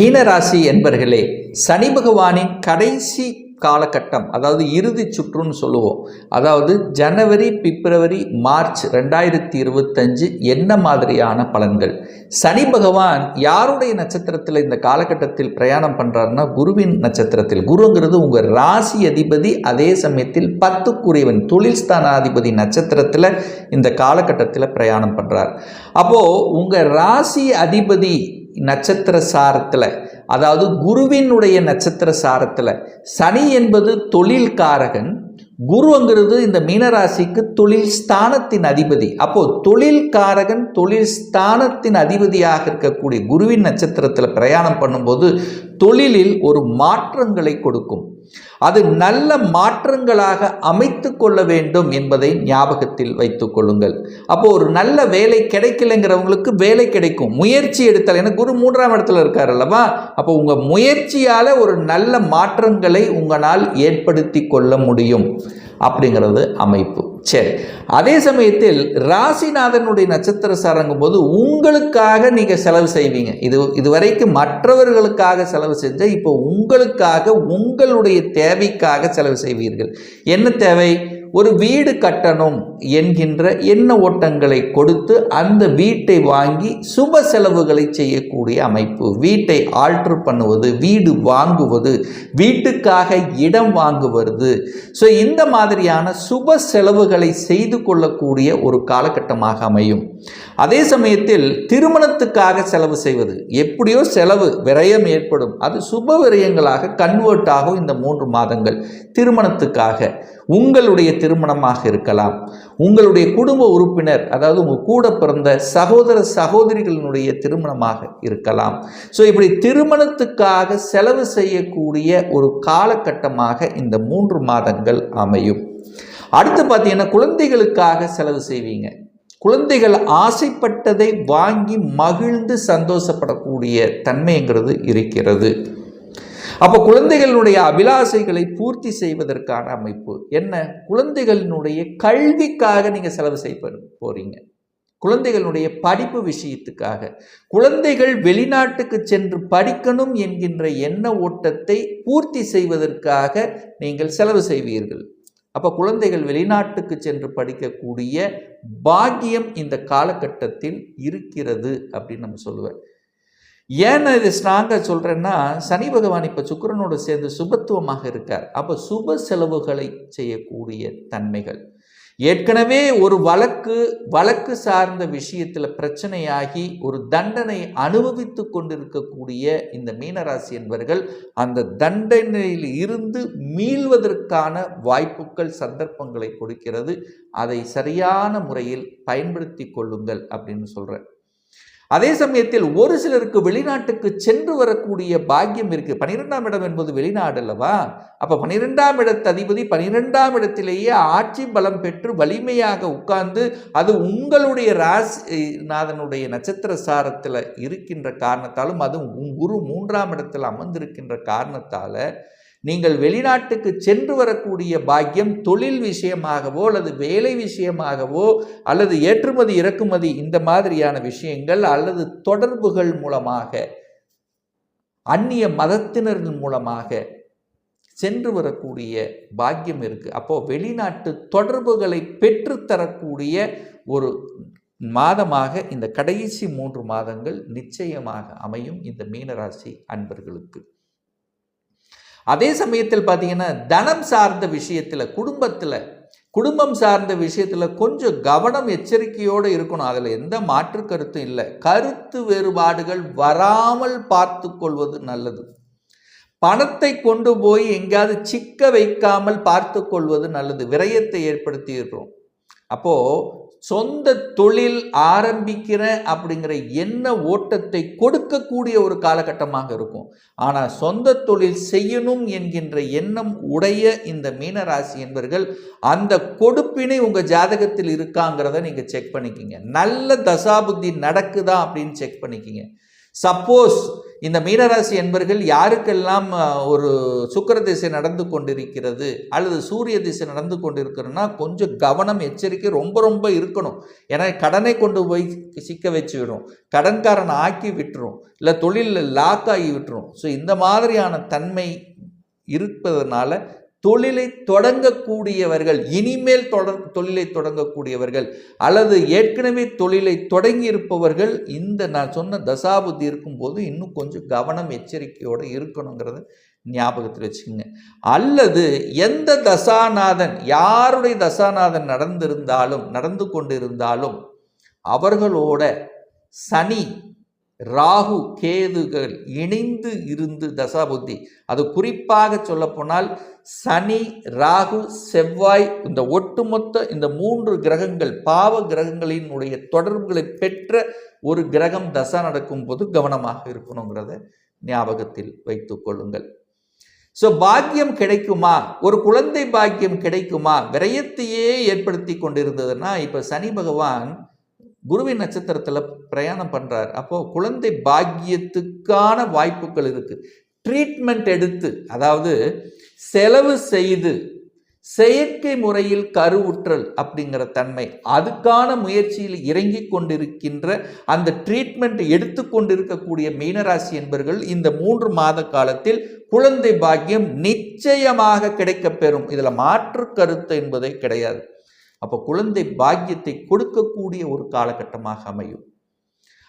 மீனராசி என்பர்களே சனி பகவானின் கடைசி காலகட்டம் அதாவது இறுதி சுற்றுன்னு சொல்லுவோம். அதாவது ஜனவரி பிப்ரவரி மார்ச் ரெண்டாயிரத்தி இருபத்தஞ்சு என்ன மாதிரியான பலன்கள்? சனி பகவான் யாருடைய நட்சத்திரத்தில் இந்த காலகட்டத்தில் பிரயாணம் பண்ணுறாருன்னா குருவின் நட்சத்திரத்தில். குருங்கிறது உங்கள் ராசி அதிபதி அதே சமயத்தில் பத்துக்குரியவன் தொழில் ஸ்தானாதிபதி நட்சத்திரத்தில் இந்த காலகட்டத்தில் பிரயாணம் பண்ணுறார் அப்போது உங்கள் ராசி அதிபதி நட்சத்திர சாரத்தில் அதாவது குருவினுடைய நட்சத்திர சாரத்தில் சனி என்பது தொழில்காரகன் குருங்கிறது இந்த மீனராசிக்கு தொழில் ஸ்தானத்தின் அதிபதி. அப்போ தொழில்காரகன் தொழில் ஸ்தானத்தின் அதிபதியாக இருக்கக்கூடிய குருவின் நட்சத்திரத்தில் பிரயாணம் பண்ணும்போது தொழிலில் ஒரு மாற்றங்களை கொடுக்கும். அது நல்ல மாற்றங்களாக அமைத்து கொள்ள வேண்டும் என்பதை ஞாபகத்தில் வைத்துக் கொள்ளுங்கள். அப்போ ஒரு நல்ல வேலை கிடைக்கலைங்கிறவங்களுக்கு வேலை கிடைக்கும். முயற்சி எடுத்தல் ஏன்னா குரு மூன்றாம் இடத்துல இருக்கார் அல்லவா? அப்போ உங்கள் முயற்சியால் ஒரு நல்ல மாற்றங்களை உங்களால் ஏற்படுத்தி கொள்ள முடியும். அப்படிங்கிறது அமைப்பு. சரி. அதே சமயத்தில் ராசிநாதனுடைய நட்சத்திர சாரங்கும் போது உங்களுக்காக நீங்கள் செலவு செய்வீங்க. இது இதுவரைக்கும் மற்றவர்களுக்காக செலவு செஞ்ச இப்போ உங்களுக்காக உங்களுடைய தேவைக்காக செலவு செய்வீர்கள். என்ன தேவை? ஒரு வீடு கட்டணும் என்கின்ற எண்ண ஓட்டங்களை கொடுத்து அந்த வீட்டை வாங்கி சுப செலவுகளை செய்யக்கூடிய அமைப்பு. வீட்டை ஆல்ட்ரு பண்ணுவது வீடு வாங்குவது வீட்டுக்காக இடம் வாங்குவது. ஸோ இந்த மாதிரியான சுப செலவுகளை செய்து கொள்ளக்கூடிய ஒரு காலகட்டமாக அமையும். அதே சமயத்தில் திருமணத்துக்காக செலவு செய்வது. எப்படியோ செலவு விரயம் ஏற்படும். அது சுப விரயங்களாக கன்வெர்ட் ஆகும் இந்த மூன்று மாதங்கள் திருமணத்துக்காக. உங்களுடைய திருமணமாக இருக்கலாம். உங்களுடைய குடும்ப உறுப்பினர் அதாவது உங்கள் கூட பிறந்த சகோதர சகோதரிகளினுடைய திருமணமாக இருக்கலாம். ஸோ இப்படி திருமணத்துக்காக செலவு செய்யக்கூடிய ஒரு காலகட்டமாக இந்த மூன்று மாதங்கள் அமையும். அடுத்து பார்த்தீங்கன்னா குழந்தைகளுக்காக செலவு செய்வீங்க. குழந்தைகள் ஆசைப்பட்டதை வாங்கி மகிழ்ந்து சந்தோஷப்படக்கூடிய தன்மைங்கிறது இருக்கிறது. அப்போ குழந்தைகளுடைய அபிலாசைகளை பூர்த்தி செய்வதற்கான அமைப்பு என்ன? குழந்தைகளினுடைய கல்விக்காக நீங்கள் செலவு செய்ய போறீங்க. குழந்தைகளுடைய படிப்பு விஷயத்துக்காக. குழந்தைகள் வெளிநாட்டுக்கு சென்று படிக்கணும் என்கின்ற எண்ண ஓட்டத்தை பூர்த்தி செய்வதற்காக நீங்கள் செலவு செய்வீர்கள். அப்போ குழந்தைகள் வெளிநாட்டுக்கு சென்று படிக்கக்கூடிய பாக்கியம் இந்த காலகட்டத்தில் இருக்கிறது அப்படின்னு நம்ம சொல்லுவேன் ஏன் நான் இதை ஸ்ட்ராங்காக சொல்கிறேன்னா சனி பகவான் இப்போ சுக்கரனோடு சேர்ந்து சுபத்துவமாக இருக்கார். அப்போ சுப செலவுகளை செய்யக்கூடிய தன்மைகள். ஏற்கனவே ஒரு வழக்கு வழக்கு சார்ந்த விஷயத்தில் பிரச்சனையாகி ஒரு தண்டனை அனுபவித்து கொண்டிருக்கக்கூடிய இந்த மீனராசி என்பவர்கள் அந்த தண்டனையில் இருந்து மீள்வதற்கான வாய்ப்புகள் சந்தர்ப்பங்களை கொடுக்கிறது. அதை சரியான முறையில் பயன்படுத்தி கொள்ளுங்கள் அப்படின்னு சொல்கிறேன் அதே சமயத்தில் ஒரு சிலருக்கு வெளிநாட்டுக்கு சென்று வரக்கூடிய பாக்கியம் இருக்குது பனிரெண்டாம் இடம் என்பது வெளிநாடு அல்லவா? அப்போ பனிரெண்டாம் இடத்து அதிபதி பனிரெண்டாம் இடத்திலேயே ஆட்சி பலம் பெற்று வலிமையாக உட்கார்ந்து அது உங்களுடைய ராசிநாதனுடைய நட்சத்திர சாரத்தில் இருக்கின்ற காரணத்தாலும் அது குரு மூன்றாம் இடத்தில் அமர்ந்திருக்கின்ற காரணத்தால் நீங்கள் வெளிநாட்டுக்கு சென்று வரக்கூடிய பாக்கியம் தொழில் விஷயமாகவோ அல்லது வேலை விஷயமாகவோ அல்லது ஏற்றுமதி இறக்குமதி இந்த மாதிரியான விஷயங்கள் அல்லது தொடர்புகள் மூலமாக அந்நிய மதத்தினர்கள் மூலமாக சென்று வரக்கூடிய பாக்கியம் இருக்குது அப்போது வெளிநாட்டு தொடர்புகளை பெற்றுத்தரக்கூடிய ஒரு மாதமாக இந்த கடைசி மூன்று மாதங்கள் நிச்சயமாக அமையும் இந்த மீனராசி அன்பர்களுக்கு. அதே சமயத்தில் பார்த்தீங்கன்னா தனம் சார்ந்த விஷயத்தில் குடும்பத்தில் குடும்பம் சார்ந்த விஷயத்தில் கொஞ்சம் கவனம் எச்சரிக்கையோடு இருக்கணும். அதில் எந்த மாற்று கருத்தும் இல்லை. கருத்து வேறுபாடுகள் வராமல் பார்த்து கொள்வது நல்லது. பணத்தை கொண்டு போய் எங்கேயாவது சிக்க வைக்காமல் பார்த்து கொள்வது நல்லது. விரயத்தை ஏற்படுத்திடுறோம். அப்போது சொந்த தொழில் ஆரம்பிக்கிற அப்படிங்கிற எண்ண ஓட்டத்தை கொடுக்கக்கூடிய ஒரு காலகட்டமாக இருக்கும். ஆனால் சொந்த தொழில் செய்யணும் என்கின்ற எண்ணம் உடைய இந்த மீனராசி என்பவர்கள் அந்த கொடுப்பினை உங்கள் ஜாதகத்தில் இருக்காங்கிறத நீங்கள் செக் பண்ணிக்கிங்க. நல்ல தசாபுத்தி நடக்குதா அப்படின்னு செக் பண்ணிக்கிங்க. சப்போஸ் இந்த மீனராசி என்பர்கள் யாருக்கெல்லாம் ஒரு சுக்கர திசை நடந்து கொண்டிருக்கிறது அல்லது சூரிய திசை நடந்து கொண்டிருக்கிறதுனா கொஞ்சம் கவனம் எச்சரிக்கை ரொம்ப ரொம்ப இருக்கணும். ஏன்னா கடனை கொண்டு போய் சிக்க வச்சு விடும் கடன்காரன் ஆக்கி விட்டுரும் இல்லை தொழிலில் லாக் ஆகி விட்டுரும் ஸோ இந்த மாதிரியான தன்மை இருப்பதனால தொழிலை தொடங்கக்கூடியவர்கள் இனிமேல் தொடர் தொழிலை தொடங்கக்கூடியவர்கள் அல்லது ஏற்கனவே தொழிலை தொடங்கி இருப்பவர்கள் இந்த நான் சொன்ன தசாபுத்தி இருக்கும்போது இன்னும் கொஞ்சம் கவனம் எச்சரிக்கையோடு இருக்கணுங்கிறத ஞாபகத்தில் வச்சுக்கோங்க. அல்லது எந்த தசாநாதன் யாருடைய தசாநாதன் நடந்திருந்தாலும் நடந்து கொண்டிருந்தாலும் அவர்களோட சனி ராகு கேதுகள் இணைந்து இருந்து தசாபுத்தி. அது குறிப்பாக சொல்லப்போனால் சனி ராகு செவ்வாய் இந்த ஒட்டுமொத்த இந்த மூன்று கிரகங்கள் பாவ கிரகங்களினுடைய தொடர்புகளை பெற்ற ஒரு கிரகம் தசா நடக்கும் போது கவனமாக இருக்கணுங்கிறத ஞாபகத்தில் வைத்துக் கொள்ளுங்கள். ஸோ பாக்கியம் கிடைக்குமா? ஒரு குழந்தை பாக்கியம் கிடைக்குமா? விரயத்தையே ஏற்படுத்தி கொண்டிருந்ததுன்னா இப்போ சனி பகவான் குருவின் நட்சத்திரத்தில் பிரயாணம் பண்ணுறார் அப்போது குழந்தை பாக்கியத்துக்கான வாய்ப்புகள் இருக்குது ட்ரீட்மெண்ட் எடுத்து அதாவது செலவு செய்து செயற்கை முறையில் கருவுற்றல் அப்படிங்கிற தன்மை அதுக்கான முயற்சியில் இறங்கி கொண்டிருக்கின்ற அந்த ட்ரீட்மெண்ட் எடுத்துக்கொண்டிருக்கக்கூடிய மீனராசி என்பர்கள் இந்த மூன்று மாத காலத்தில் குழந்தை பாக்கியம் நிச்சயமாக கிடைக்கப்பெறும். இதில் மாற்று கருத்து என்பதே கிடையாது. அப்போ குழந்தை பாக்கியத்தை கொடுக்கக்கூடிய ஒரு காலகட்டமாக அமையும்.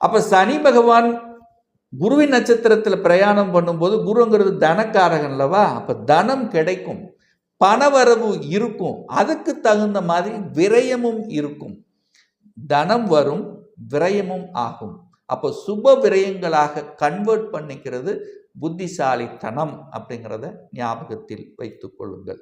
அப்போ சனி பகவான் குருவின் நட்சத்திரத்தில் பிரயாணம் பண்ணும்போது குருங்கிறது தனக்காரகன் அல்லவா? அப்போ தனம் கிடைக்கும் பணவரவு இருக்கும் அதுக்கு தகுந்த மாதிரி விரயமும் இருக்கும். தனம் வரும் விரயமும் ஆகும். அப்போ சுப விரயங்களாக கன்வெர்ட் பண்ணிக்கிறது புத்திசாலித்தனம் அப்படிங்கிறத ஞாபகத்தில் வைத்துக் கொள்ளுங்கள்.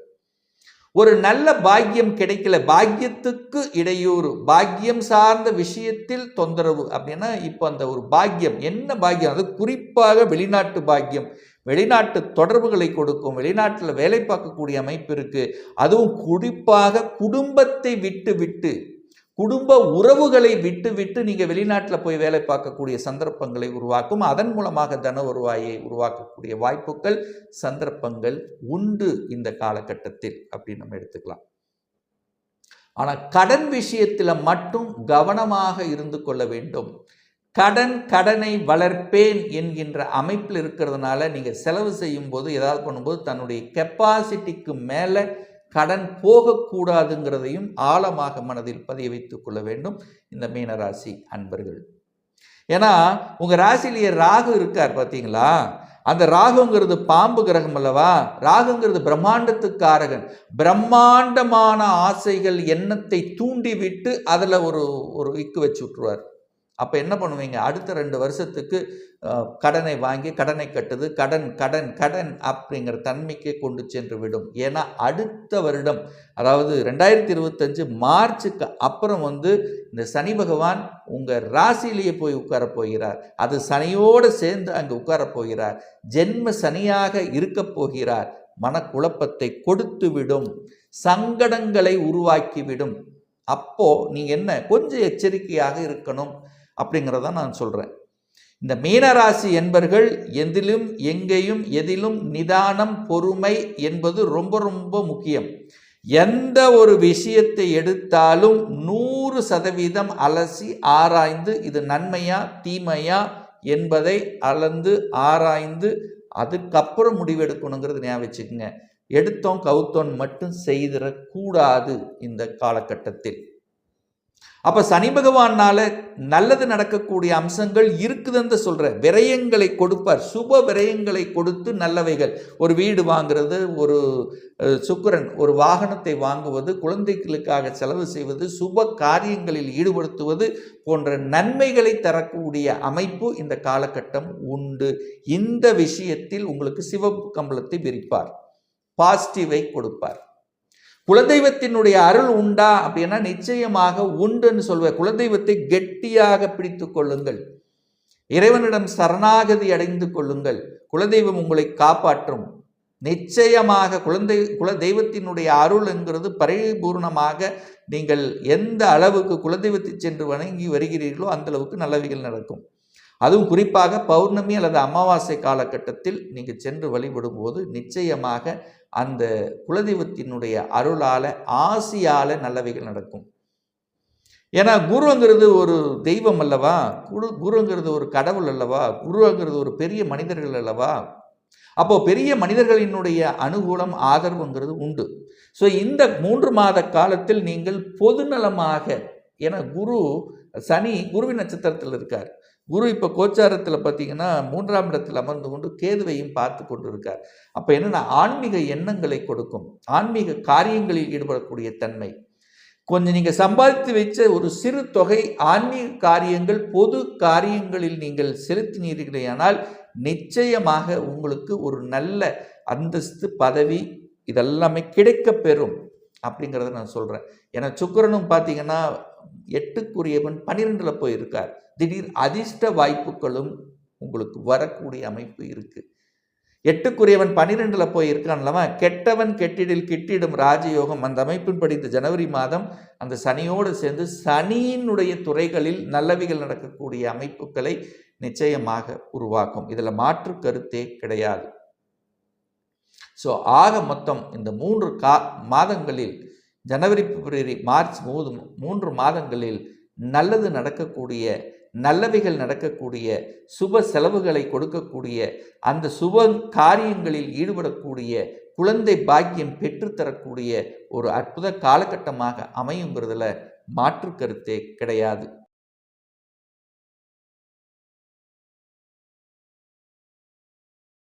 ஒரு நல்ல பாக்கியம் கிடைக்கல. பாக்கியத்துக்கு இடையூறு. பாக்கியம் சார்ந்த விஷயத்தில் தொந்தரவு. அப்படின்னா இப்போ அந்த ஒரு பாக்கியம் என்ன பாக்கியம்? அது குறிப்பாக வெளிநாட்டு பாக்கியம். வெளிநாட்டு தொடர்புகளை கொடுக்கும். வெளிநாட்டில் வேலை பார்க்கக்கூடிய அமைப்பு இருக்குது அதுவும் குறிப்பாக குடும்பத்தை விட்டு விட்டு குடும்ப உறவுகளை விட்டு விட்டு நீங்கள் வெளிநாட்டில் போய் வேலை பார்க்கக்கூடிய சந்தர்ப்பங்களை உருவாக்கும். அதன் மூலமாக தன வருவாயை உருவாக்கக்கூடிய வாய்ப்புகள் சந்தர்ப்பங்கள் உண்டு இந்த காலகட்டத்தில் அப்படின்னு நம்ம எடுத்துக்கலாம். ஆனால் கடன் விஷயத்தில் மட்டும் கவனமாக இருந்து கொள்ள வேண்டும். கடன் கடனை வளர்ப்பேன் என்கின்ற அமைப்பில் இருக்கிறதுனால நீங்கள் செலவு செய்யும்போது ஏதாவது பண்ணும்போது தன்னுடைய கெப்பாசிட்டிக்கு மேலே கடன் போகக்கூடாதுங்கிறதையும் ஆழமாக மனதில் பதிய வைத்துக் கொள்ள வேண்டும் இந்த மீனராசி அன்பர்கள். ஏன்னா உங்கள் ராசிலேயே ராகு இருக்கார் பார்த்தீங்களா? அந்த ராகுங்கிறது பாம்பு கிரகம் அல்லவா? ராகுங்கிறது பிரம்மாண்டத்துக்காரகன். பிரம்மாண்டமான ஆசைகள் எண்ணத்தை தூண்டிவிட்டு அதில் ஒரு ஒரு இக்கு வச்சு விட்ருவார் அப்போ என்ன பண்ணுவீங்க? அடுத்த ரெண்டு வருஷத்துக்கு கடனை வாங்கி கடனை கட்டுது. கடன் கடன் கடன் அப்படிங்கிற தன்மைக்கு கொண்டு சென்று விடும். ஏன்னா அடுத்த வருடம் அதாவது ரெண்டாயிரத்தி இருபத்தஞ்சு மார்ச்சுக்கு அப்புறம் வந்து இந்த சனி பகவான் உங்கள் ராசியிலேயே போய் உட்கார போகிறார். அது சனியோடு சேர்ந்து அங்கே உட்கார போகிறார். ஜென்ம சனியாக இருக்கப் போகிறார். மனக்குழப்பத்தை கொடுத்து விடும். சங்கடங்களை உருவாக்கிவிடும் அப்போ நீங்க என்ன? கொஞ்சம் எச்சரிக்கையாக இருக்கணும். அப்படிங்கிறத நான் சொல்கிறேன் இந்த மீனராசி என்பர்கள் எதிலும் எங்கேயும் எதிலும் நிதானம் பொறுமை என்பது ரொம்ப ரொம்ப முக்கியம். எந்த ஒரு விஷயத்தை எடுத்தாலும் நூறு சதவீதம் அலசி ஆராய்ந்து இது நன்மையா தீமையா என்பதை அளந்து ஆராய்ந்து அதுக்கப்புறம் முடிவெடுக்கணுங்கிறது ஞாபகம் வச்சுக்கோங்க. எடுத்தோம் கவுத்தோன் மட்டும் செய்திடக்கூடாது இந்த காலகட்டத்தில். அப்போ சனி பகவானால் நல்லது நடக்கக்கூடிய அம்சங்கள் இருக்குதுன்னு சொல்கிற விரயங்களை கொடுப்பார். சுப விரயங்களை கொடுத்து நல்லவைகள். ஒரு வீடு வாங்குறது ஒரு சுக்கரன் சுக்கிரன் ஒரு வாகனத்தை வாங்குவது குழந்தைகளுக்காக செலவு செய்வது சுப காரியங்களில் ஈடுபடுத்துவது போன்ற நன்மைகளை தரக்கூடிய அமைப்பு இந்த காலகட்டம் உண்டு. இந்த விஷயத்தில் உங்களுக்கு சிவப்பு கம்பளத்தை விரிப்பார். பாசிட்டிவை கொடுப்பார். குலதெய்வத்தினுடைய அருள் உண்டா அப்படின்னா நிச்சயமாக உண்டுன்னு சொல்வேன். குலதெய்வத்தை கெட்டியாக பிடித்து கொள்ளுங்கள். இறைவனிடம் சரணாகதி அடைந்து கொள்ளுங்கள். குலதெய்வம் உங்களை காப்பாற்றும். நிச்சயமாக குழந்தை குல தெய்வத்தினுடைய அருள் என்கிறது பரிபூர்ணமாக நீங்கள் எந்த அளவுக்கு குலதெய்வத்தை சென்று வணங்கி வருகிறீர்களோ அந்த அளவுக்கு நல்லவைகள் நடக்கும். அதுவும் குறிப்பாக பௌர்ணமி அல்லது அமாவாசை காலகட்டத்தில் நீங்கள் சென்று வழிபடும் போது நிச்சயமாக அந்த குலதெய்வத்தினுடைய அருளால ஆசியால் நல்லவைகள் நடக்கும். ஏன்னா குருங்கிறது ஒரு தெய்வம் அல்லவா? குரு குருங்கிறது ஒரு கடவுள் அல்லவா? குருங்கிறது ஒரு பெரிய மனிதர்கள் அல்லவா? அப்போ பெரிய மனிதர்களினுடைய அனுகூலம் ஆதரவுங்கிறது உண்டு. ஸோ இந்த மூன்று மாத காலத்தில் நீங்கள் பொதுநலமாக ஏன்னா குரு சனி குருவின் நட்சத்திரத்தில் இருக்கார். குரு இப்போ கோச்சாரத்தில் பார்த்தீங்கன்னா மூன்றாம் இடத்தில் அமர்ந்து கொண்டு கேதுவையும் பார்த்து கொண்டு இருக்கார் அப்போ என்னென்னா ஆன்மீக எண்ணங்களை கொடுக்கும். ஆன்மீக காரியங்களில் ஈடுபடக்கூடிய தன்மை. கொஞ்சம் நீங்கள் சம்பாதித்து வைச்ச ஒரு சிறு தொகை ஆன்மீக காரியங்கள் பொது காரியங்களில் நீங்கள் செலுத்தினீர்களேயானால் நிச்சயமாக உங்களுக்கு ஒரு நல்ல அந்தஸ்து பதவி இதெல்லாமே கிடைக்க பெறும் அப்படிங்கிறத நான் சொல்கிறேன் ஏன்னா சுக்கிரனும் பார்த்தீங்கன்னா எட்டுக்குரியவன் பன்னிரெண்டில் போயிருக்கார். திடீர் அதிர்ஷ்ட வாய்ப்புகளும் உங்களுக்கு வரக்கூடிய அமைப்பு இருக்குது எட்டுக்குரியவன் பன்னிரெண்டில் போய் இருக்கான்லவா கெட்டவன் கெட்டிடில் கிட்டிடும் ராஜயோகம் அந்த அமைப்பின்படி இந்த ஜனவரி மாதம் அந்த சனியோடு சேர்ந்து சனியினுடைய துறைகளில் நல்லவிகள் நடக்கக்கூடிய அமைப்புகளை நிச்சயமாக உருவாக்கும். இதில் மாற்று கருத்தே கிடையாது. ஸோ ஆக மொத்தம் இந்த மூன்று கா மாதங்களில் ஜனவரி பிப்ரவரி மார்ச் மூது மூன்று மாதங்களில் நல்லது நடக்கக்கூடிய நல்லவைகள் நடக்கக்கூடிய சுப செலவுகளை கொடுக்கக்கூடிய அந்த சுப காரியங்களில் ஈடுபடக்கூடிய குழந்தை பாக்கியம் பெற்றுத்தரக்கூடிய ஒரு அற்புத காலகட்டமாக அமையுங்கிறதுல மாற்று கருத்தே கிடையாது.